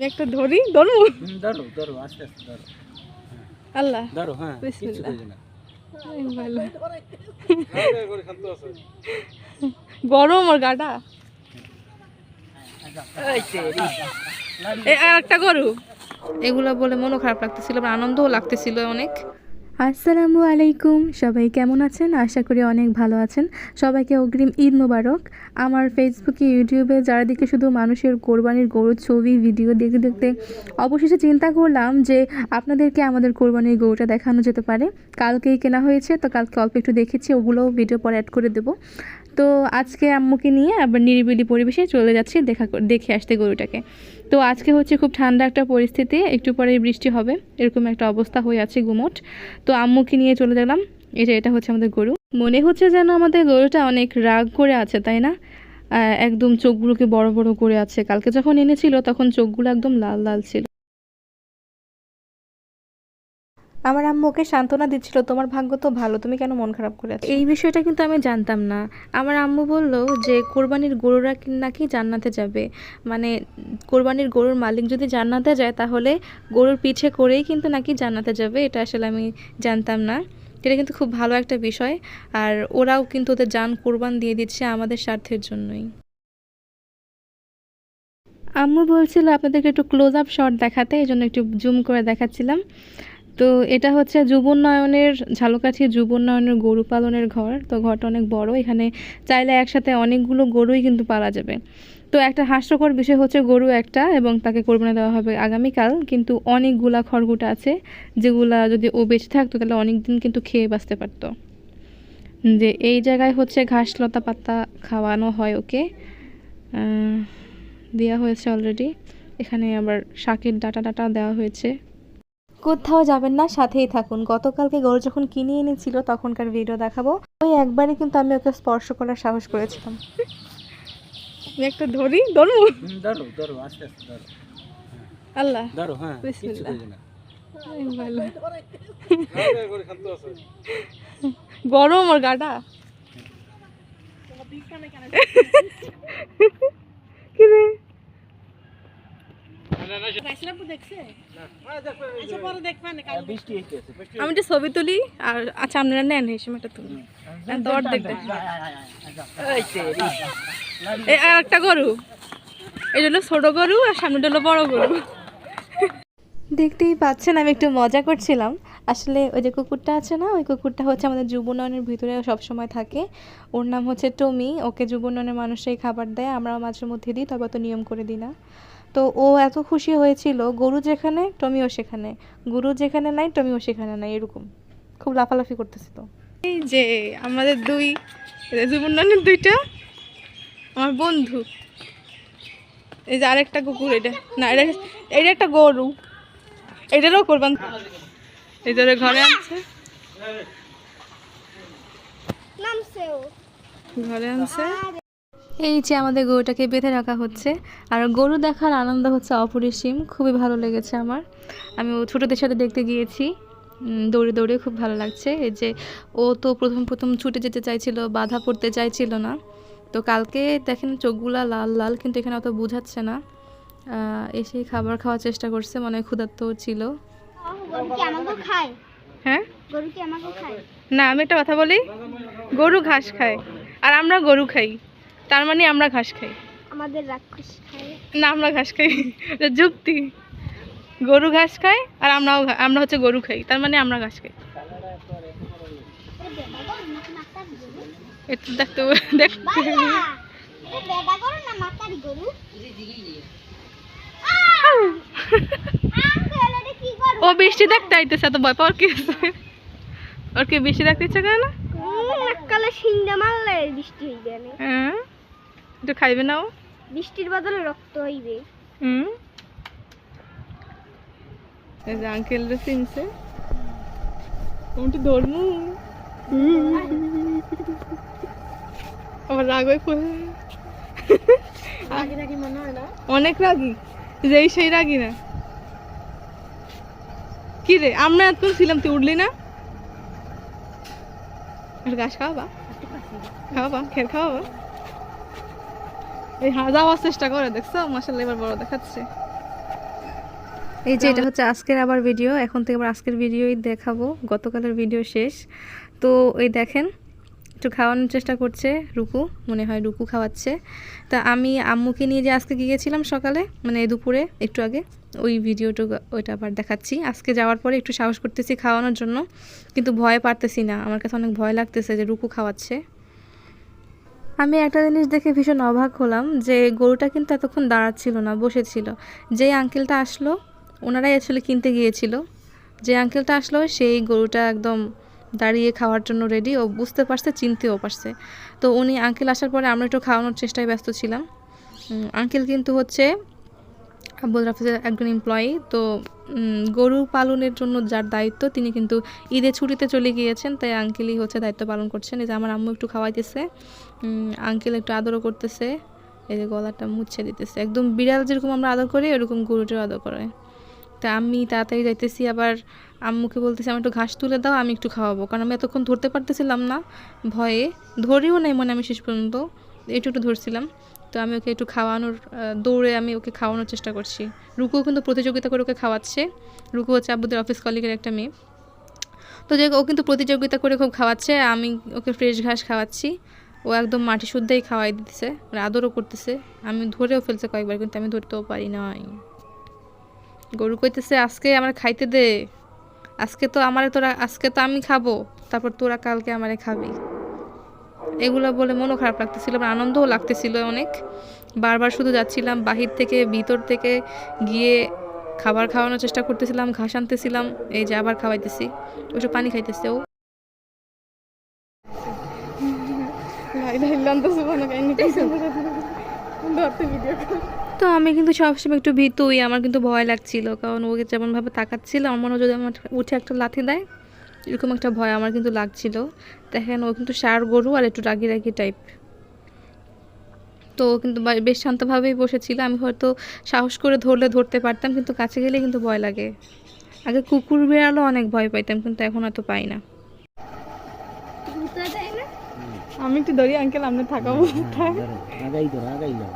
একটা ধরি ধরু ধরো ধরো আস্তে আস্তে ধরো। আল্লাহ ধরো হ্যাঁ। গরম ওর গাটা। একটা গরু। এগুলো বলে মনও খারাপ লাগতেছিল আনন্দও লাগতেছিল অনেক। আসসালামু আলাইকুম। সবাই কেমন আছেন? আশা করি অনেক ভালো আছেন। সবাইকে অগ্রিম ঈদ মুবারক। আমার ফেসবুকে, ইউটিউবে যারা দিকে শুধু মানুষের কোরবানির গরুর ছবি, ভিডিও দেখতে দেখতে অবশেষে চিন্তা করলাম যে আপনাদেরকে আমাদের কোরবানির গরুটা দেখানো যেতে পারে। কালকেই কেনা হয়েছে, তো কালকে অল্প একটু দেখেছি, ওগুলোও ভিডিও পরে অ্যাড করে দেবো। তো আজকে আম্মুকে নিয়ে আবার নিরিবিলি পরিবেশে চলে যাচ্ছি দেখা দেখে আসতে গরুটাকে। তো আজকে হচ্ছে খুব ঠান্ডা একটা পরিস্থিতি, একটু পরে বৃষ্টি হবে, এরকম একটা অবস্থা হয়ে আছে গুমট। তো আম্মুকে নিয়ে চলে গেলাম এটা এটা হচ্ছে আমাদের গরু। মনে হচ্ছে যেন আমাদের গরুটা অনেক রাগ করে আছে, তাই না? একদম চোখগুলোকে বড় বড় করে আছে। কালকে যখন এনেছিল তখন চোখগুলো একদম লাল লাল ছিল। আমার আম্মু ওকে সান্ত্বনা দিচ্ছিল, তোমার ভাগ্য তো ভালো, তুমি কেন মন খারাপ করে আছো? এই বিষয়টা কিন্তু আমি জানতাম না। আমার আম্মু বলল যে, কোরবানির গরুরা নাকি জান্নাতে যাবে? মানে কোরবানির গরুর মালিক যদি জান্নাতে যায়, তাহলে গরুর পিছে করেই কিন্তু নাকি জান্নাতে যাবে, এটা আসলে আমি জানতাম না। এটা কিন্তু খুব ভালো একটা বিষয়, আর ওরাও কিন্তু ওদের জান কোরবান দিয়ে দিচ্ছে আমাদের স্বার্থের জন্যই। আম্মু বলছিল, আপনাদেরকে একটু ক্লোজ আপ শট দেখাতে, এই জন্য একটু জুম করে দেখাচ্ছিলাম। তো এটা হচ্ছে যুবোন্নয়নের ঝালকাঠি যুব উন্নয়নের গরু পালনের ঘর। তো ঘরটা অনেক বড়, এখানে চাইলে একসাথে অনেকগুলো গরুই কিন্তু পালা যাবে। তো একটা হাস্যকর বিষয় হচ্ছে গরু একটা এবং তাকে কোরবানি দেওয়া হবে আগামীকাল, কিন্তু অনেকগুলা খড়গুটা আছে যেগুলা যদি ও বেঁচে থাকতো তাহলে অনেক দিন কিন্তু খেয়ে বাঁচতে পারতো। যে এই জায়গায় হচ্ছে ঘাস লতা পাতা খাওয়ানো হয় ওকে। দেওয়া হয়েছে অলরেডি এখানে আবার শাকের ডাটা ডাটা দেওয়া হয়েছে। কোথাও যাবেন না সাথেই থাকুন। গতকালকে গরু যখন কিনে এনেছিল তখনকার ভিডিও দেখাবো। ওই একবারই কিন্তু আমি ওকে স্পর্শ করার সাহস করেছিলাম। আমি একটা ধরি ধরু ধরো ধরো আস্তে আস্তে ধরো। আল্লাহ। ধরো হ্যাঁ। গরম ওর গাটা কি রে হ্যাঁ, বৃষ্টি হইতেছে, বৃষ্টি আমি একটা ছবি তুলি আর আচ্ছা আপনারা নেন এই সময়টা তুলি। তো অর্ধেক দেখ এই আর একটা গরু। এটা হলো ছোট গরু আর সামনেটা হলো বড় গরু। দেখতেই পাচ্ছেন আমি একটু মজা করছিলাম। আসলে ওই যে কুকুরটা আছে না ওই কুকুরটা হচ্ছে আমাদের যুব উন্নয়নের ভিতরে সবসময় থাকে। ওর নাম হচ্ছে টমি ওকে যুব উন্নয়নের মানুষরাই খাবার দেয় আমরা মাঝে মধ্যে দিই তবে তো নিয়ম করে দিই না। তো ও এত খুশি হয়েছিল গরু যেখানে টমিও সেখানে। গরু যেখানে নাই টমিও সেখানে নাই এরকম। খুব লাফালাফি করতেছিল এই যে আমাদের দুই জীবনের দুইটা আমার বন্ধু। এই যে আরেকটা কুকুর এটা। না এটা এটা একটা গরু। এটারও করবান। এই ওরা ঘরে আনছে। ঘরে আনছে। এই যে আমাদের গরুটাকে বেঁধে রাখা হচ্ছে আর গরু দেখার আনন্দ হচ্ছে অপরিসীম খুবই ভালো লেগেছে আমার। আমি ও ছোটোদের সাথে দেখতে গিয়েছি দৌড়ে দৌড়ে খুব ভালো লাগছে। এই যে ও তো প্রথম প্রথম ছুটে যেতে চাইছিল বাধা পড়তে চাইছিল না। তো কালকে দেখেন চোখগুলা লাল লাল কিন্তু এখানে অত বোঝাচ্ছে না। এসে খাবার খাওয়ার চেষ্টা করছে মনে হয় ক্ষুধার্ত ছিল। হ্যাঁ? না আমি একটা কথা বলি। গরু ঘাস খায় আর আমরা গরু খাই। তার মানে আমরা ঘাস খাই। আমাদের রাক্ষস খায়। না আমরা ঘাস খাই। যুক্তি। গরু ঘাস খায় আর আমরাও আমরা হচ্ছে গরু খাই। তার মানে আমরা ঘাস খাই। একটু দেখতে দেখতে ও বৃষ্টি দেখতে আইতেছে এত ভয় পাওয়ার কি ওর কি বৃষ্টি দেখতে ইচ্ছা করে না? নাকালে সিংড়া মারলে বৃষ্টি হইবে না হ্যাঁ? একটু খাইবে না ও বৃষ্টির বদলে রক্ত হইবে। হুম। এই যে আঙ্কেল রে চিনছে। কোনটি ধর্মু। আবার রাগ হয়ে পড়ে রাগি রাগি মনে হয় না? অনেক রাগি। যেই সেই রাগি না। কি রে আমরা এতক্ষণ ছিলাম তুই উঠলি না? আর গাছ খাওয়াবা খাওয়াবা খের খাওয়াবা এই যাওয়ার চেষ্টা করে, দেখছ? মাসাল্লাহ এবার বড় দেখাচ্ছে। এই যে, এটা হচ্ছে আজকের আবার ভিডিও। এখন থেকে আবার আজকের ভিডিওই দেখাবো। গতকালের ভিডিও শেষ। তো এই দেখেন, একটু খাওয়ানোর চেষ্টা করছে রুকু, মনে হয় রুকু খাওয়াচ্ছে। তা আমি আম্মুকে নিয়ে যে আজকে গিয়েছিলাম সকালে মানে দুপুরে, একটু আগে, ওই ভিডিওটা ওইটা আবার দেখাচ্ছি। আজকে যাওয়ার পরে একটু সাহস করতেছি খাওয়ানোর জন্য, কিন্তু ভয় পারতেছি না। আমার কাছে অনেক ভয় লাগতেছে যে রুকু খাওয়াচ্ছে। আমি একটা জিনিস দেখে ভীষণ অবাক হলাম যে গরুটা কিন্তু এতক্ষণ দাঁড়াচ্ছিল না, বসেছিল। যে আঙ্কেলটা আসলো, ওনারাই আসলে কিনতে গিয়েছিল। যে আঙ্কেলটা আসলো, সেই গরুটা একদম দাঁড়িয়ে খাওয়ার জন্য রেডি ও বুঝতে পারছে, চিনতেও পারছে। তো উনি আঙ্কেল আসার পরে আমরা একটু খাওয়ানোর চেষ্টায় ব্যস্ত ছিলাম। আঙ্কেল কিন্তু হচ্ছে আব্বুল রাফিজের একজন এমপ্লয়ি তো গরু পালনের জন্য যার দায়িত্ব, তিনি কিন্তু ঈদের ছুটিতে চলে গিয়েছেন, তাই আঙ্কেলই হচ্ছে দায়িত্ব পালন করছেন। এই যে আমার আম্মু একটু খাওয়াইতেছে আঙ্কেল একটু আদরও করতেছে, এই যে গলাটা মুছে দিতেছে। একদম বিড়াল যেরকম আমরা আদর করি, ওরকম গরুটাও আদর করে। তা আমি তাড়াতাড়ি যাইতেছি, আবার আম্মুকে বলতেছি, আমার একটু ঘাস তুলে দাও, আমি একটু খাওয়াবো। কারণ আমি এতক্ষণ ধরতে পারতেছিলাম না, ভয়ে। ধরেও নাই মনে আমি শেষ পর্যন্ত একটু একটু ধরছিলাম। তো আমি ওকে একটু খাওয়ানোর দৌড়ে আমি ওকে খাওয়ানোর চেষ্টা করছি। রুকুও কিন্তু প্রতিযোগিতা করে ওকে খাওয়াচ্ছে। রুকু হচ্ছে আব্বুদের অফিস কলিগের একটা মেয়ে। তো হোক, ও কিন্তু প্রতিযোগিতা করে খুব খাওয়াচ্ছে। আমি ওকে ফ্রেশ ঘাস খাওয়াচ্ছি। ও একদম মাটি শুদ্ধই খাওয়াই দিতেছে মানে আদরও করতেছে। আমি ধরেও ফেলছে কয়েকবার কিন্তু আমি ধরতেও পারি নাই। গরু কইতেছে আজকে আমার খাইতে দে। আজকে তো আমারে তোরা আজকে তো আমি খাব। তারপর তোরা কালকে আমারে খাবি। এগুলো বলে মনও খারাপ লাগতেছিল আমার আনন্দও লাগতেছিল অনেক। বারবার শুধু যাচ্ছিলাম বাহির থেকে ভিতর থেকে গিয়ে খাবার খাওয়ানোর চেষ্টা করতেছিলাম ঘাস আনতেছিলাম এই যে আবার খাওয়াইতেছি ওইসব পানি খাইতেছে ও। তো আমি কিন্তু সবসময় একটু ভীতুই আমার কিন্তু ভয় লাগছিল কারণ ওকে যেমনভাবে তাকাচ্ছিল আমার মনে হয় যদি আমার উঠে একটা লাথি দেয় এরকম একটা ভয় আমার কিন্তু লাগছিল দেখেন ও কিন্তু সার গরু আর একটু রাগি রাগি টাইপ তো কিন্তু বেশ শান্তভাবেই বসেছিল আমি হয়তো সাহস করে ধরলে ধরতে পারতাম কিন্তু কাছে গেলে কিন্তু ভয় লাগে আগে কুকুর বেড়ালো অনেক ভয় পাইতাম কিন্তু এখন অত পাই না আমি একটু ধরি আঙ্কেল আপনি থাকাবো থাক আগাই ধরো আগাই যাও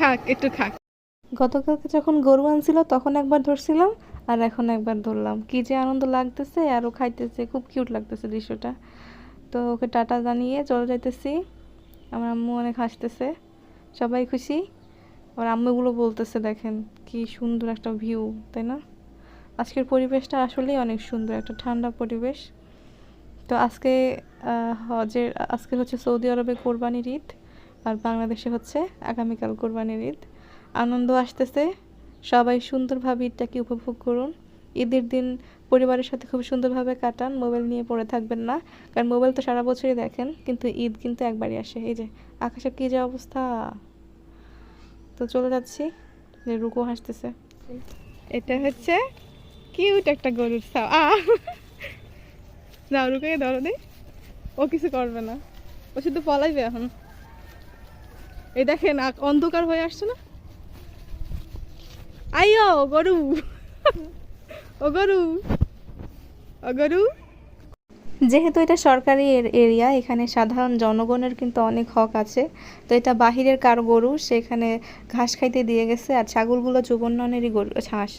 খাক, একটু খাক। গতকালকে যখন গরু আনছিল, তখন একবার ধরছিলাম আর এখন একবার ধরলাম। কি যে আনন্দ লাগতেছে আরও খাইতেছে, খুব কিউট লাগতেছে দৃশ্যটা। তো ওকে টাটা জানিয়ে চলে যাইতেছি। আমার আম্মু অনেক হাসতেছে। সবাই খুশি? আমার আম্মুগুলো বলতেছে, দেখেন, কি সুন্দর একটা ভিউ তাই না? আজকের পরিবেশটা আসলেই অনেক সুন্দর, একটা ঠান্ডা পরিবেশ। তো আজকে হজের, আজকে হচ্ছে সৌদি আরবে কোরবানির ঈদ। আর বাংলাদেশে হচ্ছে আগামীকাল কোরবানির ঈদ। আনন্দ আসতেছে। সবাই সুন্দরভাবে ঈদটাকে উপভোগ করুন। ঈদের দিন পরিবারের সাথে খুব সুন্দরভাবে কাটান, মোবাইল নিয়ে পড়ে থাকবেন না। কারণ মোবাইল তো সারা বছরই দেখেন, কিন্তু ঈদ কিন্তু একবারই আসে। এই যে, আকাশের কী যে অবস্থা। তো চলে যাচ্ছি, যে রুকু হাসতেছে। এটা হচ্ছে কিউট একটা গরুর সাও আ, যাও রুকে ধরো দে ও কিছু করবে না। ও শুধু পলাইবে এখন। এই দেখেন অন্ধকার হয়ে আসছে না? আইও গরু। ও গরু। ও গরু। যেহেতু এটা সরকারি এরিয়া এখানে সাধারণ জনগণের কিন্তু অনেক হক আছে। তো এটা বাহিরের কার গরু সেখানে ঘাস খাইতে দিয়ে গেছে আর ছাগলগুলো যুবন্ননেরই গরু হাঁস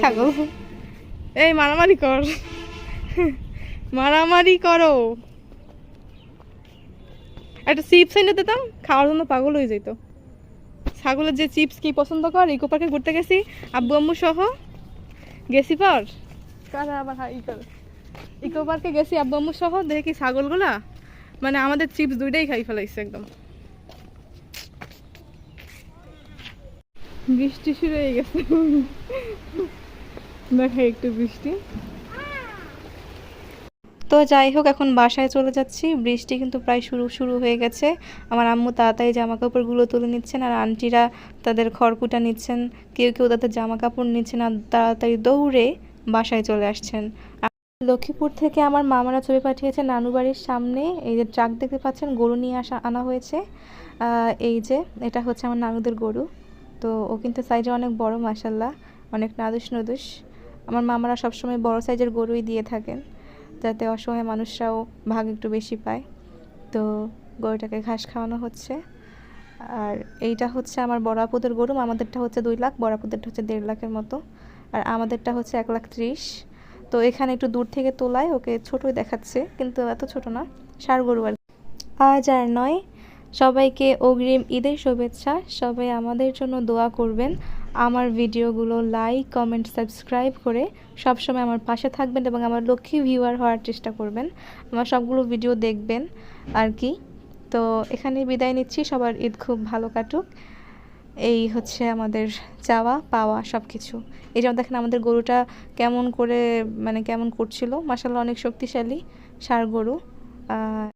ছাগল। এই মারামারি কর। মারামারি করো। একটা চিপস এনে দিতাম খাওয়ার জন্য পাগল হয়ে যেত ছাগলের যে চিপস কি পছন্দ কর ইকো পার্কে ঘুরতে গেছি আব্বু আম্মু সহ। গেছি পর? কারা আবার হাই করে? ইকো পার্কে গেছি আব্বু আম্মু সহ দেখি ছাগলগুলা। মানে আমাদের চিপস দুইটাই খাই ফেলাইছে একদম। বৃষ্টি শুরু হয়ে গেছে। দেখা একটু বৃষ্টি। তো যাই হোক, এখন বাসায় চলে যাচ্ছি। বৃষ্টি কিন্তু প্রায় শুরু শুরু হয়ে গেছে। আমার আম্মু তাড়াতাড়ি জামা কাপড়গুলো তুলে নিচ্ছেন আর আন্টিরা তাদের খড়কুটা নিচ্ছেন। কেউ কেউ তাদের জামা কাপড় নিচ্ছেন আর তাড়াতাড়ি দৌড়ে বাসায় চলে আসছেন। লক্ষ্মীপুর থেকে আমার মামারা ছবি পাঠিয়েছে নানু বাড়ির সামনে। এই যে ট্রাক দেখতে পাচ্ছেন, গরু নিয়ে আসা, আনা হয়েছে। এই যে, এটা হচ্ছে আমার নানুদের গরু। তো ও কিন্তু সাইজে অনেক বড় মাসাল্লাহ অনেক নাদুস নদুস আমার মামারা সবসময় বড় সাইজের গরুই দিয়ে থাকেন। যাতে অসহায় মানুষরাও ভাগ একটু বেশি পায়। তো গরুটাকে ঘাস খাওয়ানো হচ্ছে। আর এইটা হচ্ছে আমার বড় গরু, আমাদেরটা হচ্ছে দুই লাখ, বড় আপুদেরটা হচ্ছে দেড় লাখের মতো। আর আমাদেরটা হচ্ছে এক লাখ ত্রিশ। তো এখানে একটু দূর থেকে তোলায়, ওকে ছোটই দেখাচ্ছে, কিন্তু এত ছোট না, সার গরু আর। আজ আর নয়। সবাইকে অগ্রিম ঈদের শুভেচ্ছা। সবাই আমাদের জন্য দোয়া করবেন। আমার ভিডিওগুলো লাইক কমেন্ট সাবস্ক্রাইব করে সবসময় আমার পাশে থাকবেন এবং আমার লক্ষ্মী ভিউয়ার হওয়ার চেষ্টা করবেন। আমার সবগুলো ভিডিও দেখবেন আর কি। তো এখানে বিদায় নিচ্ছি। সবার ঈদ খুব ভালো কাটুক। এই হচ্ছে আমাদের চাওয়া, পাওয়া সব কিছু এই যেমন দেখেন আমাদের গরুটা কেমন করে মানে কেমন করছিল। মাসাল্লাহ অনেক শক্তিশালী ষাড় গরু।